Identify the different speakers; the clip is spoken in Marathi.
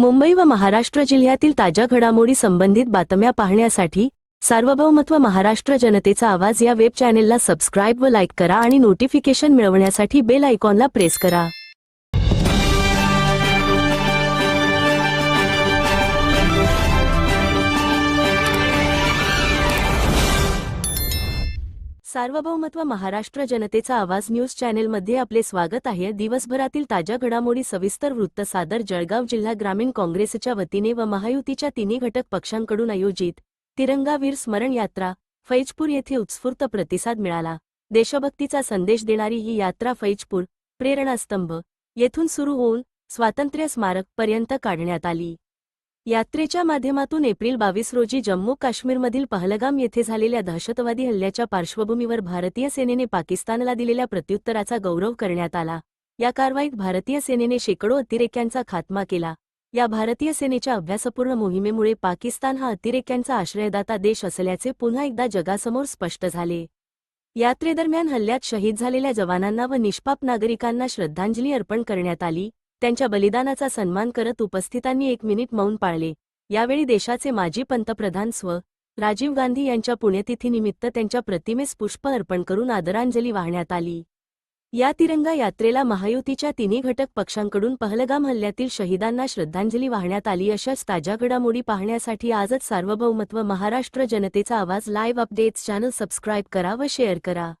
Speaker 1: मुंबई व महाराष्ट्र जिल्ह्यातील ताज्या घडामोडी संबंधित बातम्या पाहण्यासाठी सार्वभौमत्व महाराष्ट्र जनतेचा आवाज या वेब चॅनेलला सबस्क्राईब व लाईक करा आणि नोटिफिकेशन मिळवण्यासाठी बेल आयकॉनला प्रेस करा. सार्वभौमत्व महाराष्ट्र जनतेचा आवाज न्यूज चॅनेलमध्ये आपले स्वागत आहे. दिवसभरातील ताज्या घडामोडी सविस्तर वृत्त सादर जळगाव जिल्हा ग्रामीण काँग्रेसच्या वतीने व महायुतीच्या तिन्ही घटक पक्षांकडून आयोजित तिरंगावीर स्मरण यात्रा फैजपूर येथे उत्स्फूर्त प्रतिसाद मिळाला. देशभक्तीचा संदेश देणारी ही यात्रा फैजपूर प्रेरणास्तंभ येथून सुरू होऊन स्वातंत्र्य स्मारक पर्यंत काढण्यात आली. यात्रेच्या माध्यमातून एप्रिल बावीस रोजी जम्मू काश्मीरमधील पहलगाम येथे झालेल्या दहशतवादी हल्ल्याच्या पार्श्वभूमीवर भारतीय सेनेने पाकिस्तानला दिलेल्या प्रत्युत्तराचा गौरव करण्यात आला. या कारवाईत भारतीय सेनेने शेकडो अतिरेक्यांचा खात्मा केला. या भारतीय सेनेच्या अभ्यासपूर्ण मोहिमेमुळे पाकिस्तान हा अतिरेक्यांचा आश्रयदाता देश असल्याचे पुन्हा एकदा जगासमोर स्पष्ट झाले. यात्रेदरम्यान हल्ल्यात शहीद झालेल्या जवानांना व निष्पाप नागरिकांना श्रद्धांजली अर्पण करण्यात आली. त्यांच्या बलिदानाचा सन्मान करत उपस्थितांनी एक मिनिट मौन पाळले. यावेळी देशाचे माजी पंतप्रधान स्व. राजीव गांधी यांच्या पुण्यतिथीनिमित्त त्यांच्या प्रतिमेस पुष्प अर्पण करून आदरांजली वाहण्यात आली. या तिरंगा यात्रेला महायुतीच्या तिन्ही घटक पक्षांकडून पहलगाम हल्ल्यातील शहीदांना श्रद्धांजली वाहण्यात आली अशाच ताज्या घडामोडी पाहण्यासाठी आजच सार्वभौमत्व महाराष्ट्र जनतेचा आवाज लाईव्ह अपडेट्स चॅनल सबस्क्राईब करा व शेअर करा.